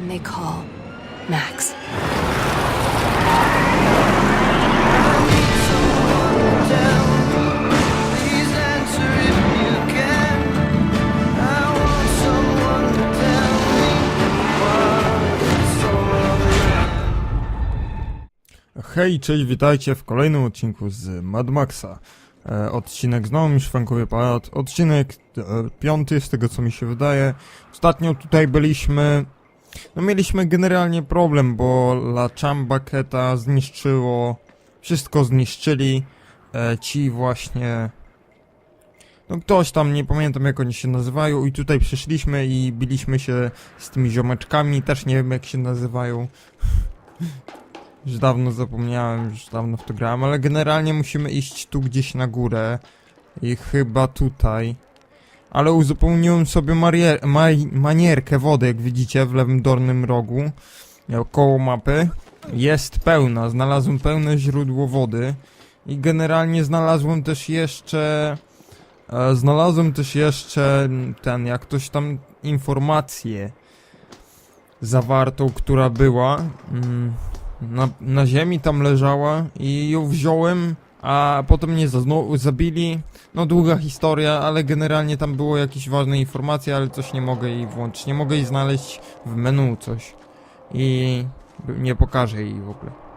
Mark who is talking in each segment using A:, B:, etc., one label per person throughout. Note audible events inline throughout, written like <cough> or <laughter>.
A: man they call Max.
B: Hej, cześć, witajcie w kolejnym odcinku z Mad Maxa. E, odcinek znowu mi szwankuje palat. Odcinek e, piąty, z tego co mi się wydaje. Ostatnio tutaj byliśmy... No mieliśmy generalnie problem, bo La Chambaketa zniszczyło... Wszystko zniszczyli. E, ci właśnie... No ktoś tam, nie pamiętam jak oni się nazywają i tutaj przyszliśmy i biliśmy się z tymi ziomeczkami, też nie wiem jak się nazywają. <laughs> Już dawno zapomniałem, już dawno w to grałem, ale generalnie musimy iść tu gdzieś na górę. I chyba tutaj. Ale uzupełniłem sobie maj- manierkę wody, jak widzicie, w lewym dolnym rogu. e, Koło mapy. Jest pełna, znalazłem pełne źródło wody. I generalnie znalazłem też jeszcze... E, znalazłem też jeszcze ten, jak ktoś tam informację zawartą, która była. Mm, na, na ziemi tam leżała i ją wziąłem, a potem mnie znowu zabili. No długa historia, ale generalnie tam było jakieś ważne informacje, ale coś nie mogę jej włączyć. Nie mogę jej znaleźć w menu coś. I nie pokażę jej w ogóle.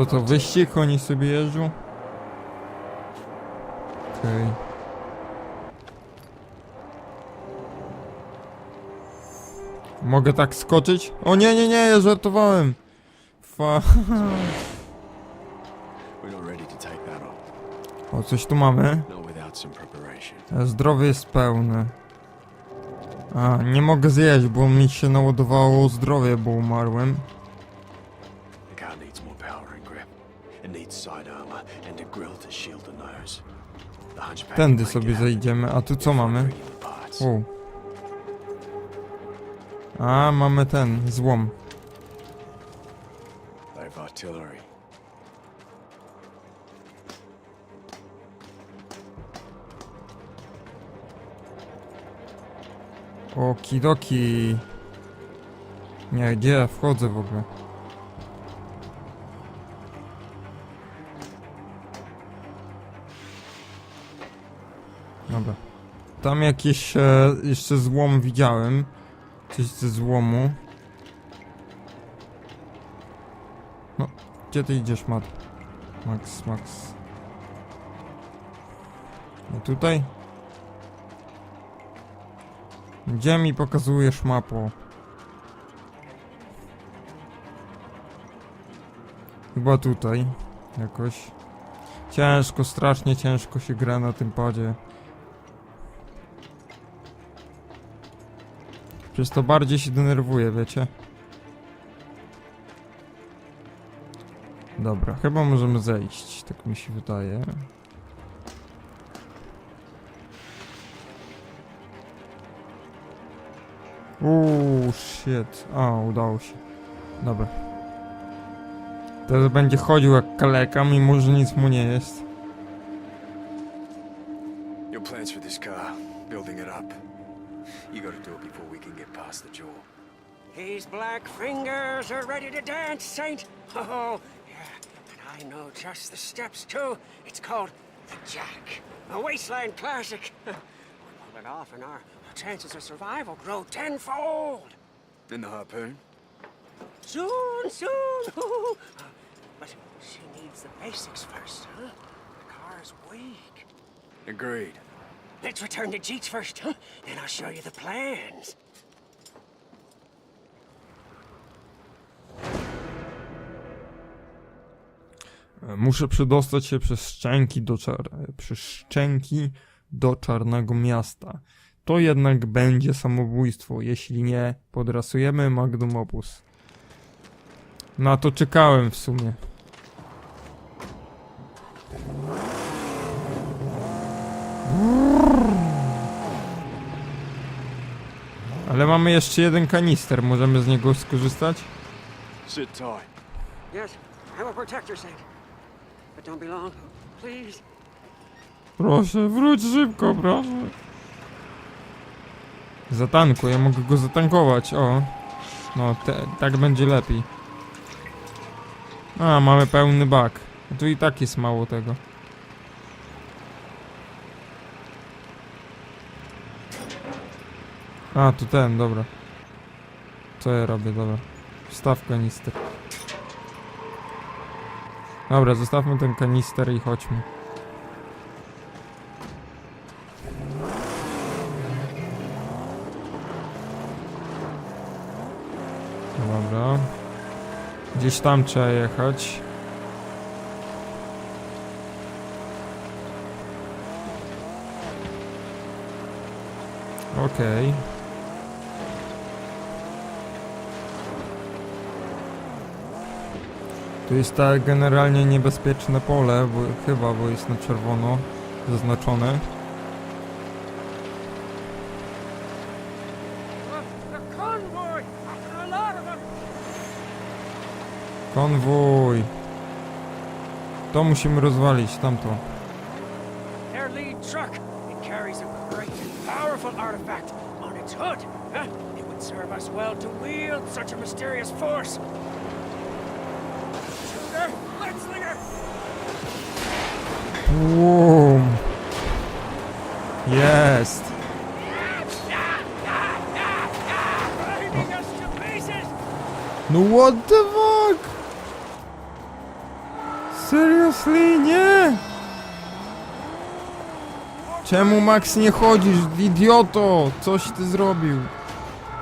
B: Co to, wyścig? Oni sobie jeżdżą? Okej. Mogę tak skoczyć? O nie, nie, nie, ja żartowałem! Fa... O, coś tu mamy. Zdrowie jest pełne. A, nie mogę zjeść, bo mi się naładowało zdrowie, bo umarłem. Tędy sobie zejdziemy, a tu co mamy? U. A, mamy ten, złom. Okidoki. Nie, gdzie ja wchodzę w ogóle? Dobra. Tam jakieś e, jeszcze złom widziałem. Coś ze złomu. No, gdzie ty idziesz, Mat? Max, Max. No tutaj? Gdzie mi pokazujesz mapo? Chyba tutaj. Jakoś. Ciężko, strasznie ciężko się gra na tym padzie. Przez to bardziej się denerwuję, wiecie? Dobra, chyba możemy zejść, tak mi się wydaje. Uuu, shit. A, udało się. Dobra. Teraz będzie chodził jak kaleka, mimo że nic mu nie jest.
C: Past the jaw.
D: These black fingers are ready to dance, Saint. Oh, yeah. And I know just the steps, too. It's called the Jack, a wasteland classic. we pull it off, and our chances of survival grow tenfold.
C: And the harpoon?
D: Soon, soon. <laughs> Uh, but she needs the basics first, huh? The car's weak.
C: Agreed.
D: Let's return to Jeets first, huh? Then I'll show you the plans.
B: Muszę przedostać się przez szczęki do czar... przez szczęki do Czarnego Miasta. to jednak będzie samobójstwo. Jeśli nie, podrasujemy Magnum Opus. Na to czekałem w sumie. Ale mamy jeszcze jeden kanister, możemy z niego skorzystać?
C: Sit tight.
D: Yes, I'm a protector, Saint.
B: Proszę, wróć szybko, proszę. Zatankuj, ja mogę go zatankować, o. No, te, tak będzie lepiej. A, mamy pełny bak. Tu i tak jest mało tego. A, tu ten, dobra. Co ja robię, dobra. Wstaw kanister. Dobra, zostawmy ten kanister i chodźmy. Dobra. Gdzieś tam trzeba jechać. Okej. Tu jest tak generalnie niebezpieczne pole, bo chyba, bo jest na czerwono zaznaczone. Konwój. To musimy rozwalić, tamto.
D: Their lead truck. It carries a great and powerful artifact on its hood. It would serve us well to wield such a mysterious force.
B: Boom. Jest. No what the fuck? Seriously, nie? Czemu Max nie chodzisz, idioto? Coś ty zrobił.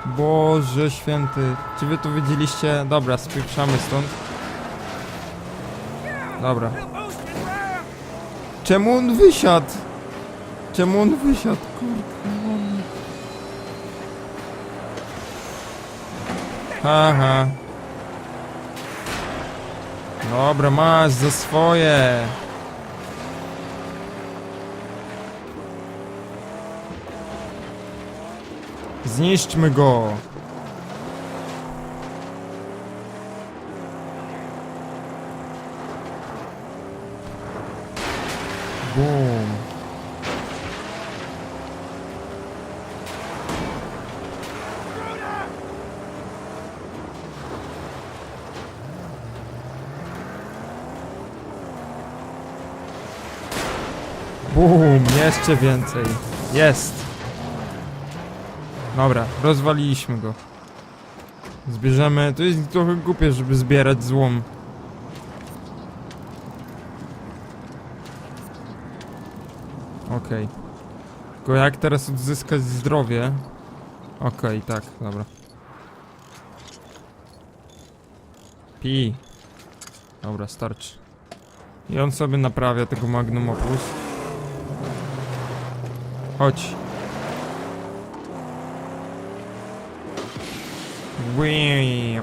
B: Boże święty. Czy wy to wiedzieliście? Dobra, spieprzamy stąd. Dobra. Czemu on wysiadł? Czemu on wysiadł? Kurde. Haha. Dobra, masz za swoje. Zniszczmy go. Jeszcze więcej. Jest. Dobra, rozwaliliśmy go. Zbierzemy. To jest trochę głupie, żeby zbierać złom. Okej. Tylko jak teraz odzyskać zdrowie? Okej, tak, dobra. Pi. Dobra, starczy. I on sobie naprawia tego magnum opus. Chodź. Wham.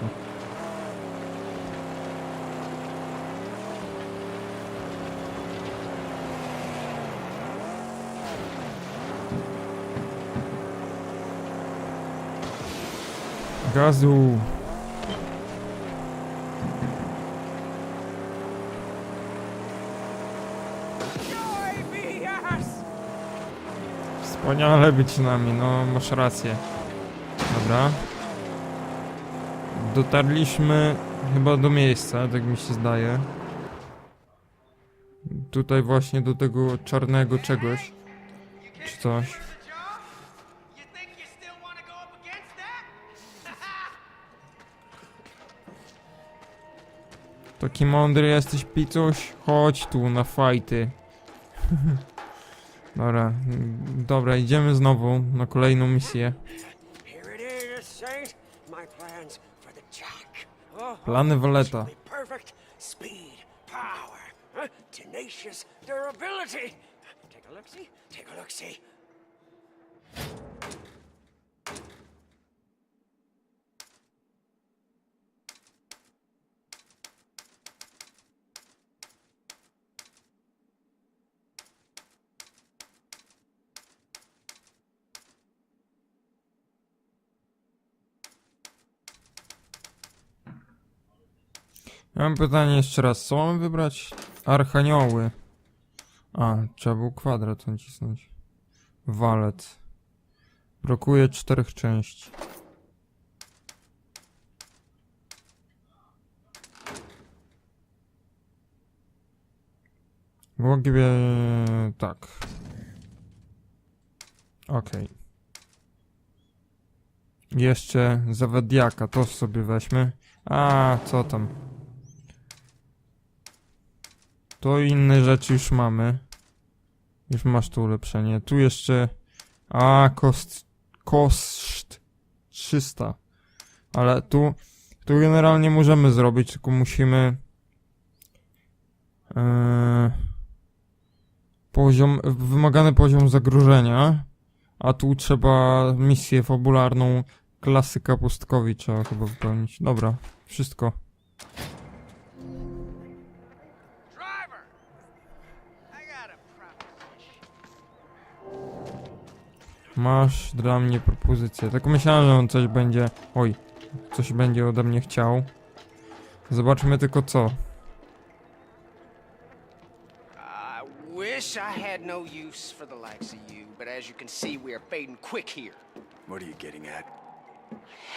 B: Gazu. Wspaniale być nami, no masz rację. Dobra. Dotarliśmy chyba do miejsca, tak mi się zdaje. Tutaj właśnie do tego czarnego czegoś. Czy coś. Taki mądry jesteś, Picuś? Chodź tu na fajty. <laughs> Dobra, dobra, idziemy znowu na kolejną misję.
D: Oh,
B: Plany
D: tenacious durability. Take a look, see. Take a look, see.
B: Mam pytanie jeszcze raz, co mamy wybrać? Archanioły. A, trzeba było kwadrat nacisnąć. Walet. Brakuje czterech części. Mogę... tak. Okej. Jeszcze zawadiaka, to sobie weźmy. A, co tam? To inne rzeczy już mamy. Już masz tu ulepszenie. Tu jeszcze... A, kost... Koszt 300. Ale tu... Tu generalnie możemy zrobić, tylko musimy... Eee, poziom... Wymagany poziom zagrożenia. A tu trzeba misję fabularną klasyka trzeba chyba wypełnić. Dobra, wszystko. Masz dla mnie propozycję. Tak myślałem, że on coś będzie. Oj, coś będzie ode mnie chciał. Zobaczmy tylko co.
D: I wish I had no use for the likes of you, but as you can see, we are fading quick here.
C: What are you getting at?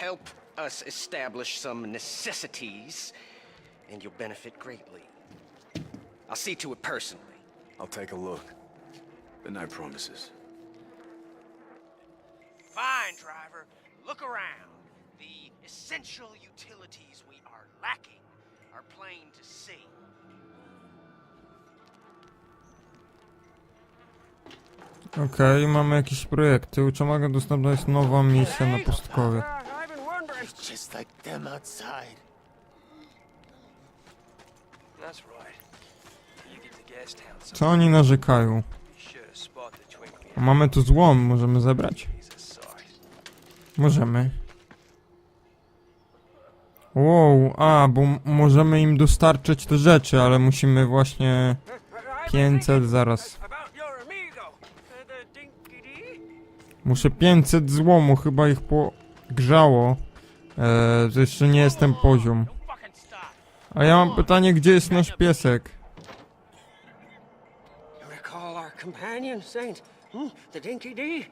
D: Help us establish some necessities, and you'll benefit greatly. I'll see to it personally.
C: I'll take a look. But no promises.
D: Fine, driver. Look around. The essential utilities we are lacking are plain to see.
B: Okej, mamy jakieś projekty. Uczamaga dostępna jest nowa misja na pustkowie. Co oni narzekają? Mamy tu złom, możemy zebrać? Możemy. Wow, a, bo możemy im dostarczyć te rzeczy, ale musimy właśnie 500 zaraz. Muszę 500 złomu, chyba ich pogrzało. Eee, to jeszcze nie jest ten poziom. A ja mam pytanie, gdzie jest nasz piesek?
D: Recall our companion, Saint? Hmm? The Dinky Dee?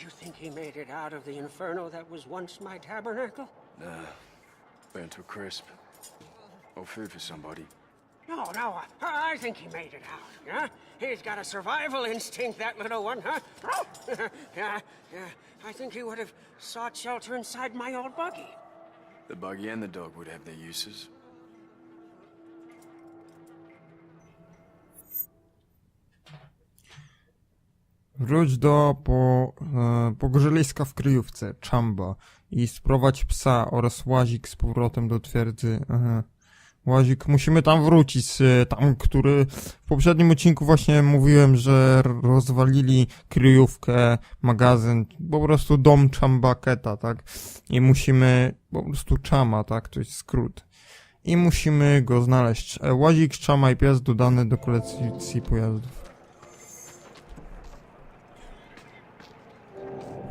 D: You think he made it out of the inferno that was once my tabernacle?
C: Nah. Burnt to a crisp. Or food for somebody.
D: No, no, I, I think he made it out, yeah? He's got a survival instinct, that little one, huh? Oh, <laughs> yeah, yeah. I think he would have sought shelter inside my old buggy.
C: The buggy and the dog would have their uses.
B: Wróć do po, e, pogorzyliska w kryjówce, Chamba i sprowadź psa oraz łazik z powrotem do twierdzy. Aha. Łazik, musimy tam wrócić, e, tam, który w poprzednim odcinku właśnie mówiłem, że rozwalili kryjówkę, magazyn, po prostu dom Chambaketa, tak? I musimy, po prostu Chama, tak? To jest skrót. I musimy go znaleźć. E, Łazik, Chama i pies dodany do kolekcji pojazdów.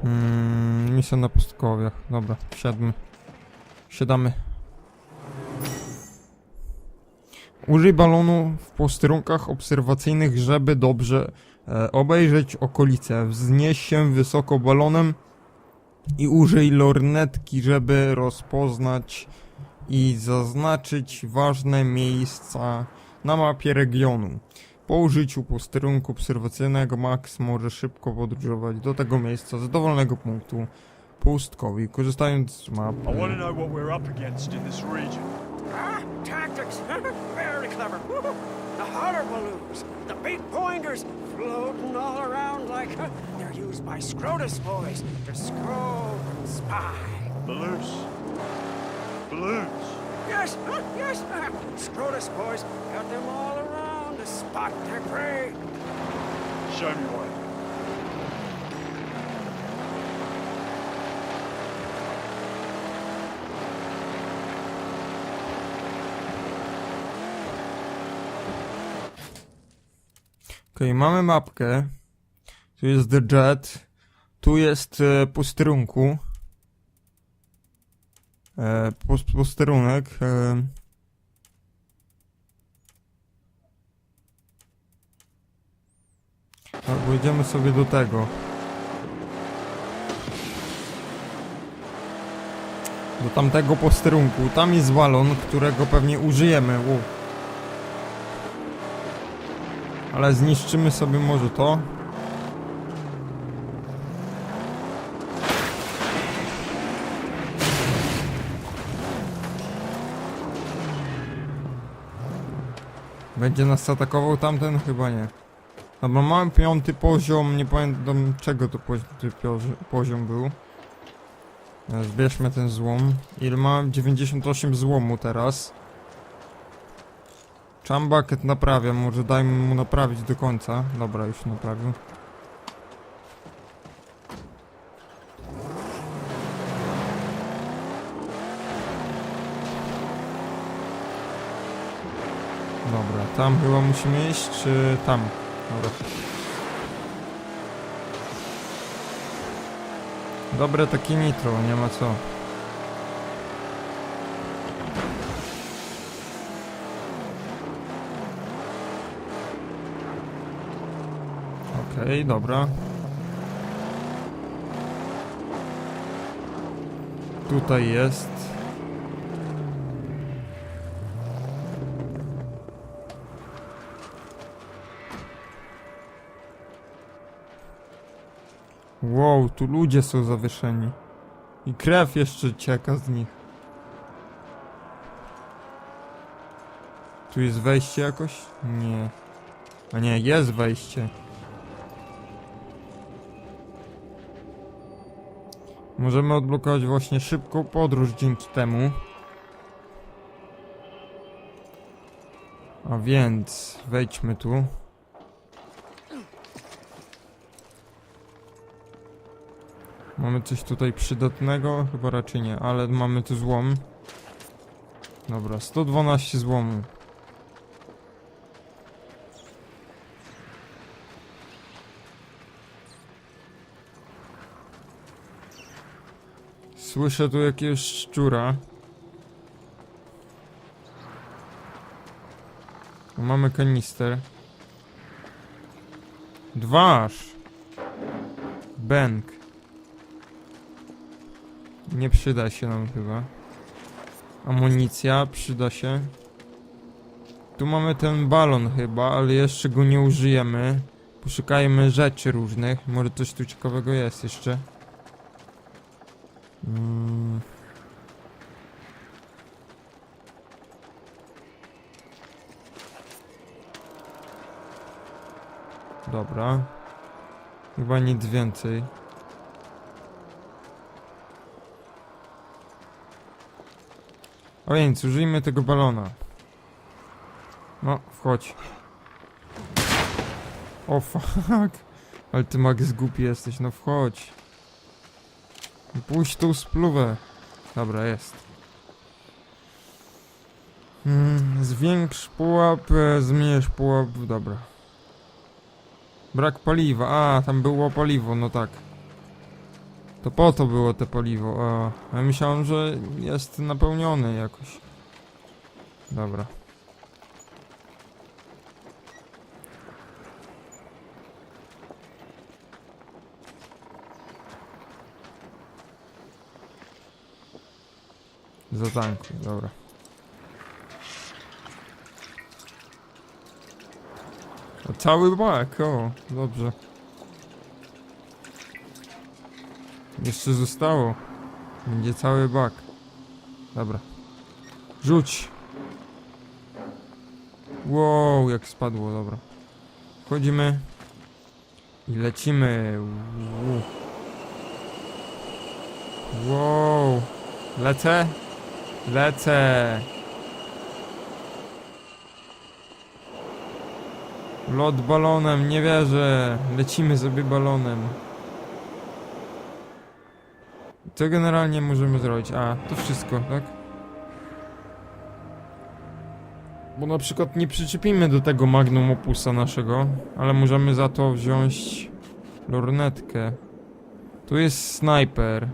B: Mm, misja na pustkowiach. Dobra, siadmy. Siadamy. Użyj balonu w posterunkach obserwacyjnych, żeby dobrze e, obejrzeć okolice. Wznieś się wysoko balonem i użyj lornetki, żeby rozpoznać i zaznaczyć ważne miejsca na mapie regionu. Po użyciu posterunku obserwacyjnego Max może szybko podróżować do tego miejsca z dowolnego punktu pustkowi, korzystając z map.
E: I want to know what we're up against in this region.
D: Ah, tactics! <laughs> Very clever. Woo-hoo. The hotter balloons, the big pointers, floating all around like huh, they're used by Scrotus boys to scope and spy.
E: Balloons. Balloons.
D: Yes, huh, yes. Scrotus boys got them all to spot.
E: Show me one.
B: Okej, mamy mapkę. Tu jest The Jet. Tu jest e, posterunku. E, pos, posterunek. E, pojedziemy sobie do tego. Do tamtego posterunku. Tam jest balon, którego pewnie użyjemy. Ło. Ale zniszczymy sobie może to. Będzie nas atakował tamten? Chyba nie. Dobra, mamy piąty poziom, nie pamiętam czego to poziom był. Zbierzmy ten złom. Ile mam? 98 złomu teraz. Chambucket naprawia, może dajmy mu naprawić do końca. Dobra, już naprawił. Dobra, tam chyba musimy iść, czy tam? Dobra. Dobre takie nitro, nie ma co. Okej, dobra. Tutaj jest. Wow, tu ludzie są zawieszeni. I krew jeszcze cieka z nich. Tu jest wejście jakoś? Nie. A nie, jest wejście. Możemy odblokować właśnie szybką podróż dzięki temu. A więc wejdźmy tu. Mamy coś tutaj przydatnego? Chyba raczej nie, ale mamy tu złom. Dobra, 112 złomu. Słyszę tu jakiegoś szczura. Mamy kanister. Dwa aż. Bęk. Nie przyda się nam chyba. Amunicja przyda się. Tu mamy ten balon chyba, ale jeszcze go nie użyjemy. Poszukajmy rzeczy różnych. Może coś tu ciekawego jest jeszcze. Mm. Dobra. Chyba nic więcej. A więc użyjmy tego balona. No, wchodź. O fuck. Ale ty Max jesteś, no wchodź. Puść tą spluwę. Dobra, jest. Mm, zwiększ pułap, zmniejsz pułap, dobra. Brak paliwa, a tam było paliwo, no tak. To po to było te paliwo, a ja myślałem, że jest napełnione jakoś. Dobra. Zatankuj, dobra. Cały bak, o, dobrze. Jeszcze zostało. Będzie cały bak. Dobra. Rzuć. Wow, jak spadło, dobra. Wchodzimy. I lecimy. Wow. Lecę? Lecę. Lot balonem, nie wierzę. Lecimy sobie balonem. Co generalnie możemy zrobić? A, to wszystko, tak? Bo na przykład nie przyczepimy do tego magnum opusa naszego, ale możemy za to wziąć lornetkę. Tu jest snajper.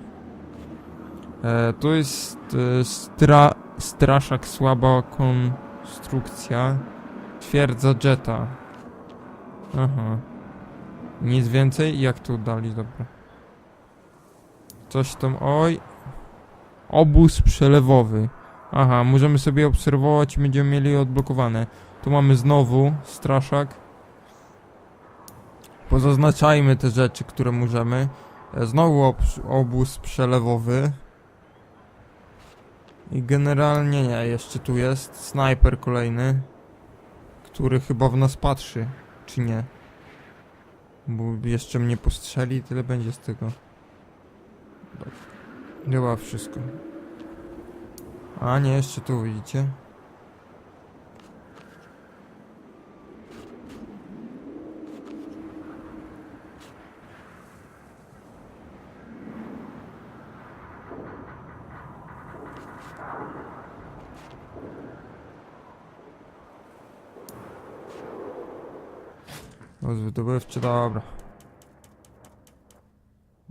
B: E, tu jest e, stra straszak, słaba konstrukcja. Twierdza Jetta. Aha. Nic więcej? Jak tu dali? Dobra. Coś tam... Oj. Obóz przelewowy. Aha, możemy sobie obserwować i będziemy mieli odblokowane. Tu mamy znowu straszak. Pozaznaczajmy te rzeczy, które możemy. E, Znowu obs- obóz przelewowy. I generalnie nie, jeszcze tu jest snajper kolejny, który chyba w nas patrzy, czy nie? Bo jeszcze mnie postrzeli, tyle będzie z tego. Chyba wszystko. A nie, jeszcze tu widzicie? Rozwydobywczy, dobra.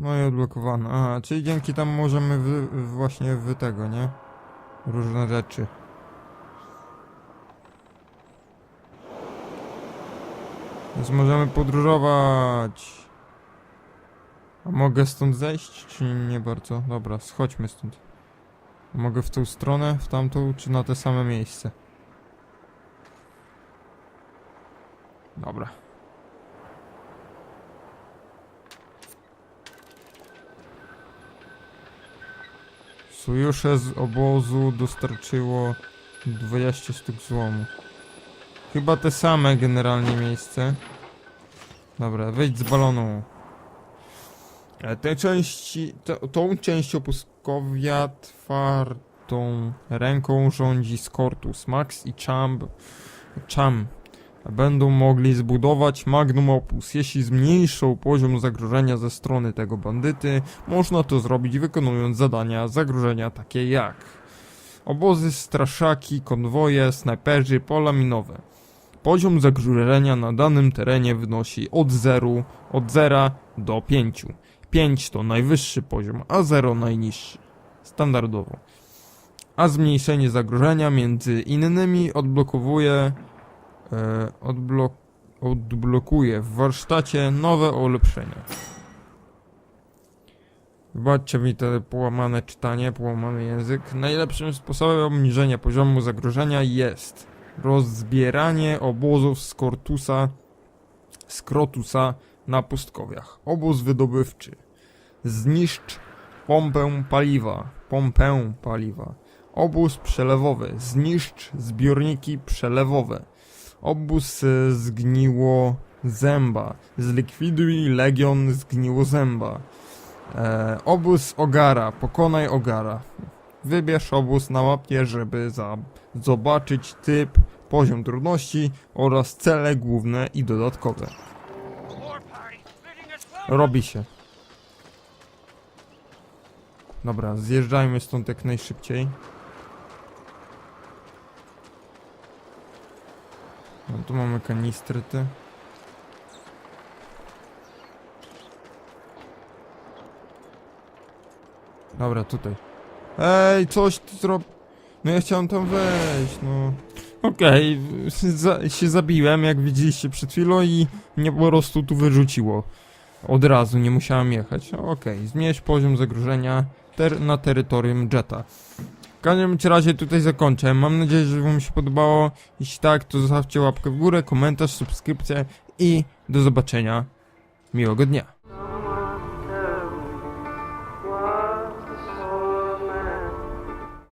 B: No i odblokowane. Aha, czyli dzięki temu możemy wy, właśnie wy tego, nie? Różne rzeczy. Więc możemy podróżować. A mogę stąd zejść, czy nie bardzo? Dobra, schodźmy stąd. Mogę w tą stronę, w tamtą, czy na te same miejsce? Dobra. Sojusze z obozu dostarczyło 20 sztuk złomu. Chyba te same generalnie miejsce. Dobra, wyjdź z balonu. E, Te części, tą część opuskowia twardą ręką rządzi Scortus Max i Champ, Cham. Będą mogli zbudować Magnum Opus. Jeśli zmniejszą poziom zagrożenia ze strony tego bandyty, można to zrobić wykonując zadania zagrożenia takie jak obozy, straszaki, konwoje, snajperzy, pola minowe. Poziom zagrożenia na danym terenie wynosi od 0, od 0 do 5. 5 to najwyższy poziom, a 0 najniższy. Standardowo. A zmniejszenie zagrożenia między innymi odblokowuje odblok odblokuje w warsztacie nowe ulepszenia. Wybaczcie mi te połamane czytanie, połamany język. Najlepszym sposobem obniżenia poziomu zagrożenia jest rozbieranie obozów z Kortusa, z Krotusa na pustkowiach. Obóz wydobywczy. Zniszcz pompę paliwa, pompę paliwa. Obóz przelewowy. Zniszcz zbiorniki przelewowe. Obóz e, zgniło zęba. Zlikwiduj legion zgniło zęba. E, obóz Ogara. Pokonaj Ogara. Wybierz obóz na mapie, żeby za zobaczyć typ, poziom trudności oraz cele główne i dodatkowe. Robi się. Dobra, zjeżdżajmy stąd jak najszybciej. No tu mamy kanistry ty. Dobra, tutaj. Ej, coś ty zrob... No ja chciałem tam wejść, no. Okej, za, się zabiłem, jak widzieliście przed chwilą i mnie po prostu tu wyrzuciło. Od razu, nie musiałem jechać. No, Okej, zmniejsz poziom zagrożenia ter na terytorium Jetta. Każdym razie tutaj zakończę. Mam nadzieję, że wam się podobało. Jeśli tak, to zostawcie łapkę w górę, komentarz, subskrypcję i do zobaczenia. Miłego dnia.